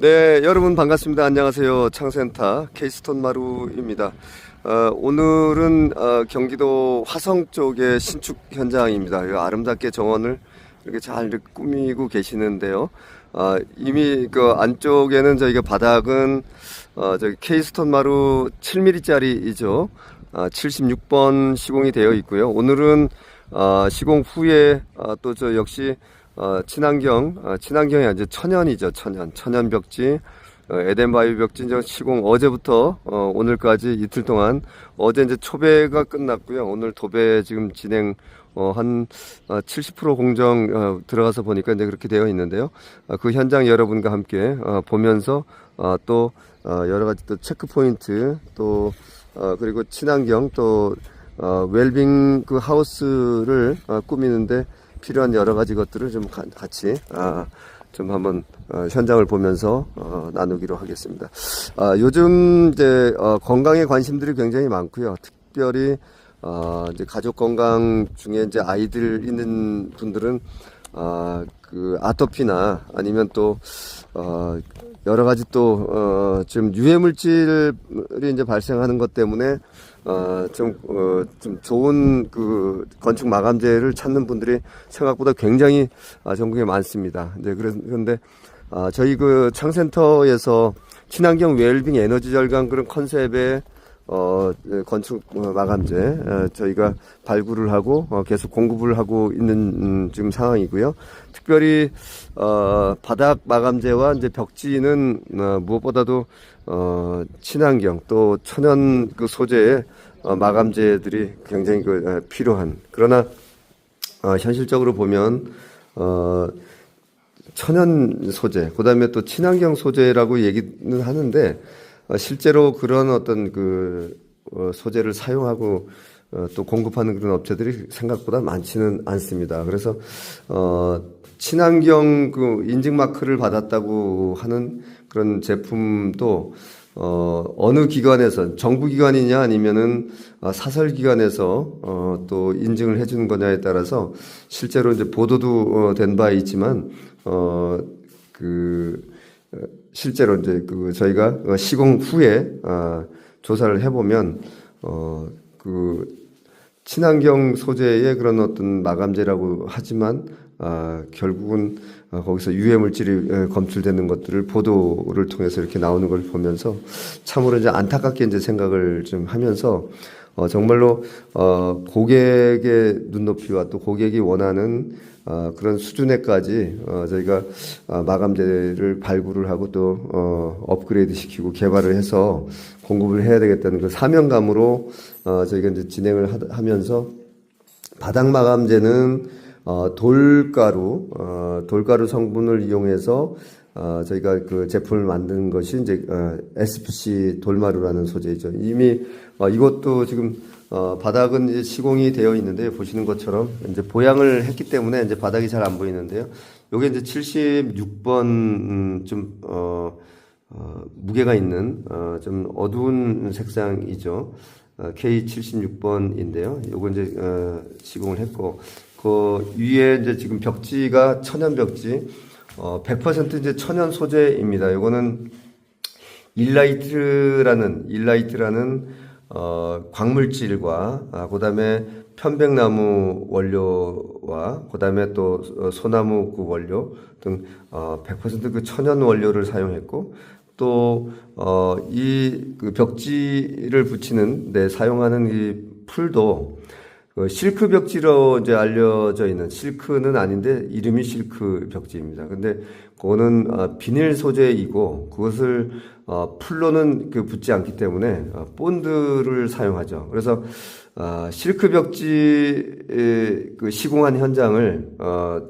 네, 여러분 반갑습니다. 안녕하세요. 창센터 케이스톤 마루입니다. 어, 오늘은 어, 경기도 화성 쪽의 신축 현장입니다. 이 아름답게 정원을 이렇게 잘 꾸미고 계시는데요. 어, 이미 그 안쪽에는 저희가 바닥은 어, 저기 케이스톤 마루 7mm짜리이죠. 아, 76번 시공이 되어 있고요. 오늘은 어, 시공 후에 어, 또저 역시 어, 친환경, 어, 친환경이 아니죠. 천연이죠. 천연. 천연 벽지. 어, 에덴바이오 벽지 이제 시공 어제부터 어, 오늘까지 이틀 동안 어제 이제 초배가 끝났고요. 오늘 도배 지금 진행 어, 한 어, 70% 공정 어, 들어가서 보니까 이제 그렇게 되어 있는데요. 어, 그 현장 여러분과 함께 어, 보면서 어, 또 어, 여러 가지 또 체크 포인트 또 어, 그리고 친환경 또 어, 웰빙 그 하우스를 어, 꾸미는데 필요한 여러 가지 것들을 좀 가- 같이 아, 좀 한번 어, 현장을 보면서 어, 나누기로 하겠습니다. 아, 요즘 이제 어, 건강에 관심들이 굉장히 많고요. 특별히 어, 이제 가족 건강 중에 이제 아이들 있는 분들은 아, 그 아토피나 아니면 또 어, 여러 가지 또 어, 지금 유해 물질이 이제 발생하는 것 때문에 어, 좀, 어, 좀 좋은 그 건축 마감재를 찾는 분들이 생각보다 굉장히 아, 전국에 많습니다. 이제 그래- 그런데 아, 저희 그 창센터에서 친환경 웰빙 에너지 절감 그런 컨셉의 어, 예, 건축 어, 마감재 어, 저희가 발굴을 하고 어, 계속 공급을 하고 있는 음, 지금 상황이고요. 특별히 어, 바닥 마감재와 이제 벽지는 어, 무엇보다도 어, 친환경 또 천연 그 소재의 어, 마감재들이 굉장히 그, 어, 필요한 그러나 어, 현실적으로 보면 어, 천연 소재, 그 다음에 또 친환경 소재라고 얘기는 하는데, 어, 실제로 그런 어떤 그, 어, 소재를 사용하고, 어, 또 공급하는 그런 업체들이 생각보다 많지는 않습니다. 그래서, 어, 친환경 그 인증 마크를 받았다고 하는 그런 제품도 어, 어느 기관에서 정부 기관이냐 아니면은 아, 사설 기관에서 어, 또 인증을 해 주는 거냐에 따라서 실제로 이제 보도도 어, 된바 있지만 어, 그 어, 실제로 이제 그 저희가 어, 시공 후에 아, 조사를 해보면 어, 그 친환경 소재의 그런 어떤 마감재라고 하지만 아, 결국은 아, 거기서 유해 물질이 에, 검출되는 것들을 보도를 통해서 이렇게 나오는 걸 보면서 참으로 이제 안타깝게 이제 생각을 좀 하면서 어, 정말로 어, 고객의 눈높이와 또 고객이 원하는 어, 그런 수준에까지 어, 저희가 아, 마감재를 발굴을 하고 또 어, 업그레이드 시키고 개발을 해서 공급을 해야 되겠다는 그 사명감으로 어, 저희가 이제 진행을 하, 하면서 바닥 마감재는 어, 돌가루, 어, 돌가루 성분을 이용해서 어, 저희가 그 제품을 만든 것이 이제 어, SPC 돌마루라는 소재이죠. 이미 어, 이것도 지금 어, 바닥은 이제 시공이 되어 있는데 보시는 것처럼 이제 보양을 했기 때문에 이제 바닥이 잘 안 보이는데요. 요게 이제 76번 음, 좀 어, 어, 무게가 있는 어, 좀 어두운 색상이죠. 어, K76번인데요. 요거 이제 어, 시공을 했고 그 위에 이제 지금 벽지가 천연 벽지 어, 100% 이제 천연 소재입니다. 요거는 일라이트라는 일라이트라는 어, 광물질과 아, 그다음에 편백나무 원료와 그다음에 또 어, 소나무 그 원료 등 어, 100%그 천연 원료를 사용했고 또 어, 벽지를 붙이는 데 사용하는 이 풀도 그 실크 벽지로 이제 알려져 있는 실크는 아닌데 이름이 실크 벽지입니다. 근데 그거는 어, 비닐 소재이고 그것을 어, 풀로는 그 붙지 않기 때문에 어, 본드를 사용하죠. 그래서 어, 실크 벽지 그 시공한 현장을 어,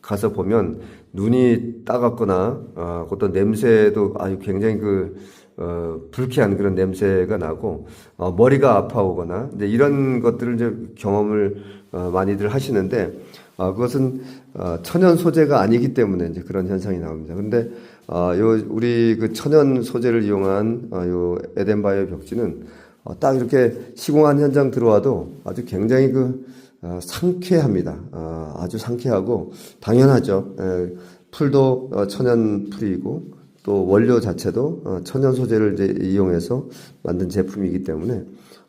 가서 보면 눈이 따갑거나 어, 어떤 냄새도 아주 굉장히 그 어, 불쾌한 그런 냄새가 나고 어, 머리가 아파오거나 이제 이런 것들을 이제 경험을 어, 많이들 하시는데 어, 그것은 어, 천연 소재가 아니기 때문에 이제 그런 현상이 나옵니다. 근데 어, 요 우리 그 천연 소재를 이용한 어, 요 에덴 바이오 벽지는 어, 딱 이렇게 시공한 현장 들어와도 아주 굉장히 그 어, 상쾌합니다. 어, 아주 상쾌하고 당연하죠. 에, 풀도 어, 천연 풀이고 또 원료 자체도 어, 천연 소재를 이제 이용해서 만든 제품이기 때문에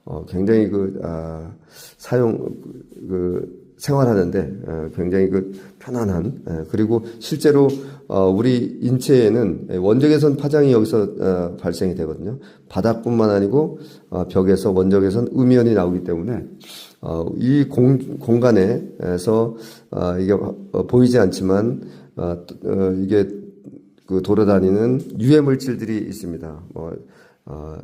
어, 굉장히 그 아, 사용 그 생활하는데 어, 굉장히 그 편안한 예, 그리고 실제로 어, 우리 인체에는 원적외선 파장이 여기서 어, 발생이 되거든요. 바닥뿐만 아니고 어, 벽에서 원적외선 음이온이 나오기 때문에 어, 이 공, 공간에서 어, 이게 어, 보이지 않지만 이게 그 돌아다니는 유해 물질들이 있습니다. 뭐 어,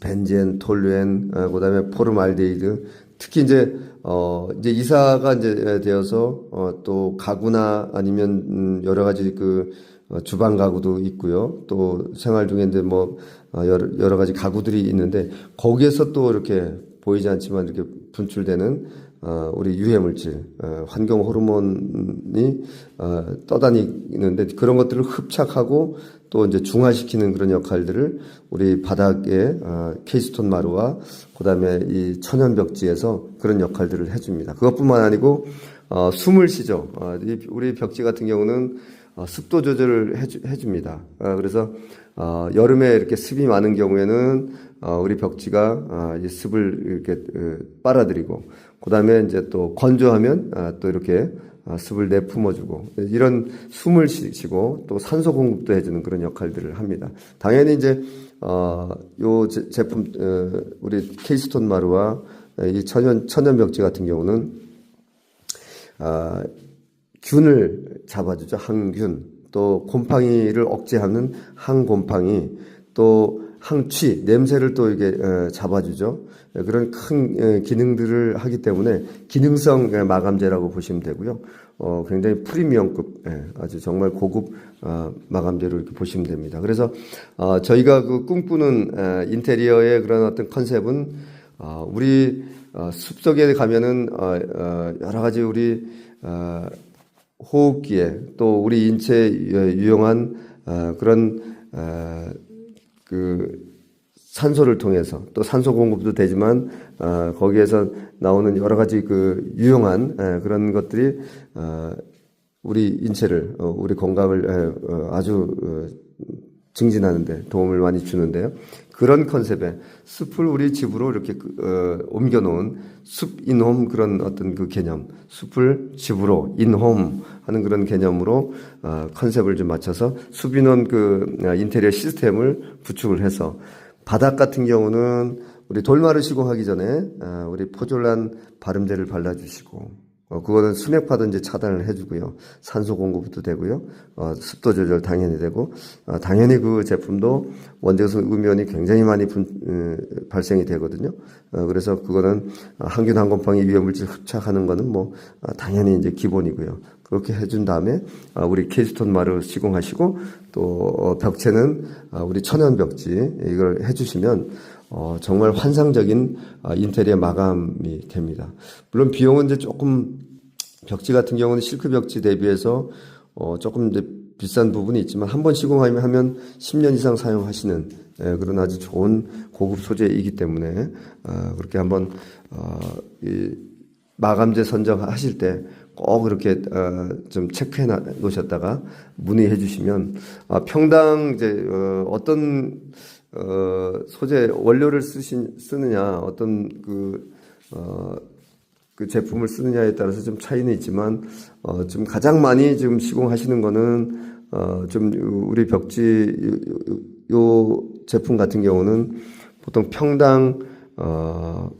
벤젠, 톨루엔, 어, 그다음에 포름알데히드, 특히 이제 어 이제 이사가 이제 되어서 어 또 가구나 아니면 음 여러 가지 그 어, 주방 가구도 있고요. 또 생활 중에 이제 뭐 어, 여러, 여러 가지 가구들이 있는데 거기에서 또 이렇게 보이지 않지만 이렇게 분출되는 어, 우리 유해 물질, 어, 환경 호르몬이 어, 떠다니는데 그런 것들을 흡착하고 또 이제 중화시키는 그런 역할들을 우리 바닥에 어, 케이스톤 마루와 그다음에 이 천연 벽지에서 그런 역할들을 해줍니다. 그것뿐만 아니고 어, 숨을 쉬죠. 어, 이 우리 벽지 같은 경우는 어, 습도 조절을 해줍니다. 어, 그래서 어, 여름에 이렇게 습이 많은 경우에는 어, 우리 벽지가 어, 이 습을 이렇게 어, 빨아들이고 그 다음에 이제 또 건조하면 아, 또 이렇게 아, 습을 내뿜어주고 이런 숨을 쉬고 또 산소 공급도 해주는 그런 역할들을 합니다. 당연히 이제 어, 요 제, 제품 어, 우리 케이스톤 마루와 이 천연 천연 벽지 같은 경우는 아, 균을 잡아주죠. 항균. 또 곰팡이를 억제하는 항곰팡이. 또 항취, 냄새를 또 이게 어, 잡아주죠. 그런 큰 어, 기능들을 하기 때문에 기능성 어, 마감제라고 보시면 되고요. 어, 굉장히 프리미엄급, 예, 아주 정말 고급 어, 마감제로 이렇게 보시면 됩니다. 그래서 어, 저희가 그 꿈꾸는 에, 인테리어의 그런 어떤 컨셉은 어, 우리 어, 숲속에 가면은 어, 어, 여러 가지 우리 어, 호흡기에 또 우리 인체에 유용한 어, 그런 어, 그 산소를 통해서 또 산소 공급도 되지만 어, 거기에서 나오는 여러 가지 그 유용한 에, 그런 것들이 어, 우리 인체를 어, 우리 건강을 에, 어, 아주 어, 증진하는데 도움을 많이 주는데요. 그런 컨셉의 숲을 우리 집으로 이렇게 그, 어, 옮겨 놓은 숲 인홈 그런 어떤 그 개념, 숲을 집으로 인홈 하는 그런 개념으로 어, 컨셉을 좀 맞춰서 숲 인홈 그 어, 인테리어 시스템을 구축을 해서 바닥 같은 경우는 우리 돌마루 시공하기 전에 어, 우리 포졸란 발음제를 발라주시고 어, 그거는 수맥파도 이제 차단을 해주고요. 산소 공급도 되고요. 어, 습도 조절 당연히 되고, 어, 당연히 그 제품도 원재수 음이온이 굉장히 많이 분, 음, 발생이 되거든요. 어, 그래서 그거는 항균 항곰팡이 유해 물질 흡착하는 거는 뭐, 어, 당연히 이제 기본이고요. 그렇게 해준 다음에, 어, 우리 케이스톤 마루 시공하시고, 또, 어, 벽체는, 어, 우리 천연 벽지, 이걸 해주시면, 어, 정말 환상적인 어, 인테리어 마감이 됩니다. 물론 비용은 이제 조금 벽지 같은 경우는 실크 벽지 대비해서 어, 조금 이제 비싼 부분이 있지만 한 번 시공하면 하면 10년 이상 사용하시는 예, 그런 아주 좋은 고급 소재이기 때문에 어, 그렇게 한번 어, 이 마감재 선정하실 때 꼭 그렇게 어, 좀 체크해 놓으셨다가 문의해 주시면 아, 평당 이제 어, 어떤 어, 소재 원료를 쓰신 쓰느냐 어떤 그 어, 그 제품을 쓰느냐에 따라서 좀 차이는 있지만 어, 좀 가장 많이 지금 시공하시는 거는 어, 좀 우리 벽지 요, 요 제품 같은 경우는 보통 평당 어,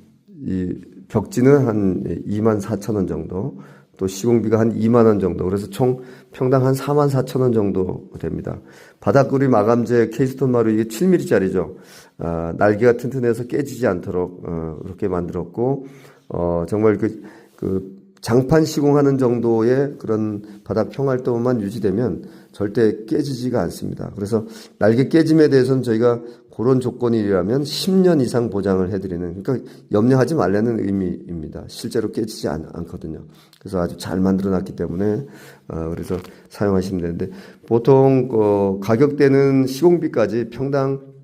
이 벽지는 한 2만 4천 원 정도 또 시공비가 한 2만 원 정도. 그래서 총 평당 한 4만 4천 원 정도 됩니다. 바닥구리 마감재 케이스톤 마루 이게 7mm짜리죠. 아, 날개가 튼튼해서 깨지지 않도록 어, 그렇게 만들었고 어, 정말 그, 그 장판 시공하는 정도의 그런 바닥 평활도만 유지되면 절대 깨지지가 않습니다. 그래서 날개 깨짐에 대해서는 저희가 그런 조건이라면 10년 이상 보장을 해드리는, 그러니까 염려하지 말라는 의미입니다. 실제로 깨지지 않, 거든요 그래서 아주 잘 만들어 놨기 때문에, 어, 그래서 사용하시면 되는데, 보통, 어, 가격대는 시공비까지 평당 한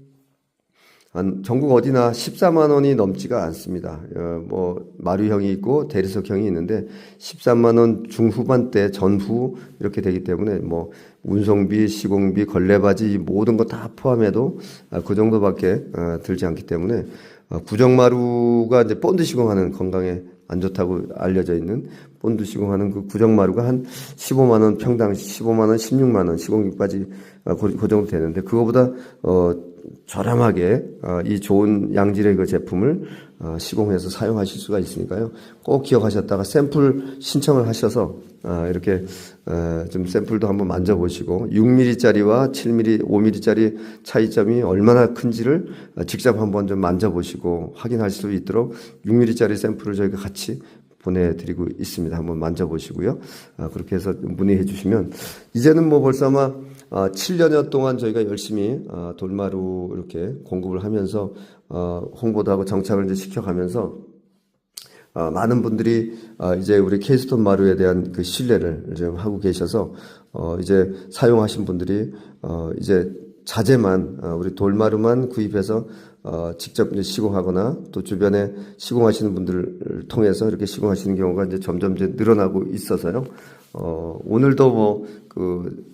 전국 어디나 14만 원이 넘지가 않습니다. 어, 뭐 마루형이 있고 대리석형이 있는데 13만 원 중후반대 전후 이렇게 되기 때문에 뭐 운송비, 시공비, 걸레바지 이 모든 거 다 포함해도 아, 그 정도밖에 어, 들지 않기 때문에 어, 구정마루가 이제 본드 시공하는 건강에 안 좋다고 알려져 있는 본드 시공하는 그 구정마루가 한 15만 원 평당 15만 원, 16만 원 시공비까지 어, 그, 그 정도 되는데 그거보다 어 저렴하게 어, 이 좋은 양질의 그 제품을 어, 시공해서 사용하실 수가 있으니까요. 꼭 기억하셨다가 샘플 신청을 하셔서 어, 이렇게 어, 좀 샘플도 한번 만져보시고 6mm짜리와 7mm, 5mm짜리 차이점이 얼마나 큰지를 어, 직접 한번 좀 만져보시고 확인할 수 있도록 6mm짜리 샘플을 저희가 같이 보내드리고 있습니다. 한번 만져보시고요. 아, 그렇게 해서 문의해 주시면 이제는 뭐 벌써 아마 아, 7년여 동안 저희가 열심히 아, 돌마루 이렇게 공급을 하면서 어, 홍보도 하고 정착을 이제 시켜가면서 어, 많은 분들이 어, 이제 우리 케이스톤 마루에 대한 그 신뢰를 좀 하고 계셔서 어, 이제 사용하신 분들이 어, 이제 자재만 어, 우리 돌마루만 구입해서 어, 직접 시공하거나 또 주변에 시공하시는 분들을 통해서 이렇게 시공하시는 경우가 이제 점점 이제 늘어나고 있어서요. 어, 오늘도 뭐 그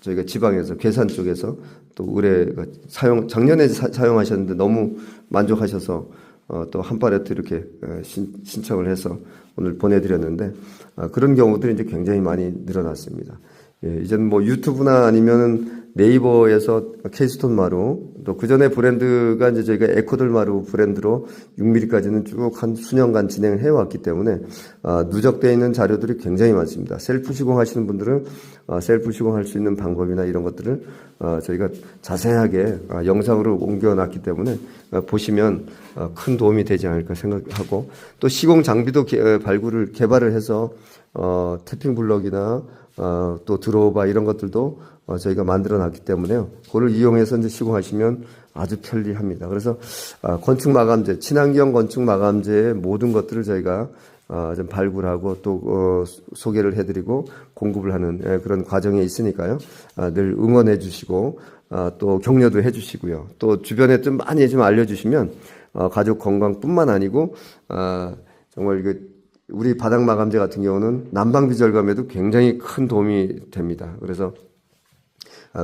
저희가 지방에서 괴산 쪽에서 또그 사용 작년에 사, 사용하셨는데 너무 만족하셔서 어, 또 한파레트 이렇게 어, 신, 신청을 해서 오늘 보내드렸는데 아, 그런 경우들이 이제 굉장히 많이 늘어났습니다. 예, 이제는 뭐 유튜브나 아니면은 네이버에서 케이스톤 마루 또 그 전에 브랜드가 이제 저희가 에코들 마루 브랜드로 6mm까지는 쭉 한 수년간 진행을 해왔기 때문에 아, 누적되어 있는 자료들이 굉장히 많습니다. 셀프 시공하시는 분들은 아, 셀프 시공할 수 있는 방법이나 이런 것들을 아, 저희가 자세하게 아, 영상으로 옮겨놨기 때문에 아, 보시면 아, 큰 도움이 되지 않을까 생각하고 또 시공 장비도 개- 어, 발굴을 개발을 해서 어, 태핑 블럭이나 어, 또 드로바 이런 것들도 어, 저희가 만들어 놨기 때문에요. 그걸 이용해서 이제 시공하시면 아주 편리합니다. 그래서 아, 건축 마감재, 친환경 건축 마감재의 모든 것들을 저희가 어, 좀 발굴하고 또 어, 소개를 해드리고 공급을 하는 예, 그런 과정에 있으니까요. 아, 늘 응원해 주시고 아, 또 격려도 해주시고요. 또 주변에 좀 많이 좀 알려주시면 어, 가족 건강뿐만 아니고 아, 정말 그 우리 바닥 마감재 같은 경우는 난방 비 절감에도 굉장히 큰 도움이 됩니다. 그래서 아,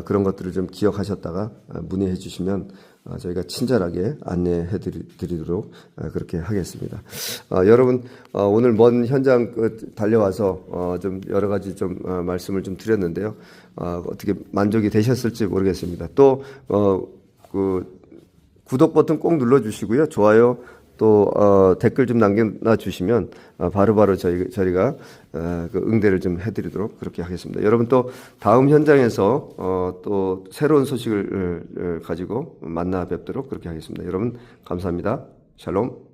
그런 것들을 좀 기억하셨다가 아, 문의해 주시면 아, 저희가 친절하게 안내해 드리- 드리도록 아, 그렇게 하겠습니다. 아, 여러분 어, 오늘 먼 현장 그 달려와서 어, 좀 여러 가지 좀 어, 말씀을 좀 드렸는데요. 아, 어떻게 만족이 되셨을지 모르겠습니다. 또 그 구독 버튼 꼭 눌러주시고요. 좋아요 또 어, 댓글 좀 남겨주시면 어, 바로바로 저희 저희가 어, 그 응대를 좀 해드리도록 그렇게 하겠습니다. 여러분 또 다음 현장에서 어, 또 새로운 소식을 어, 어, 가지고 만나 뵙도록 그렇게 하겠습니다. 여러분 감사합니다. 샬롬.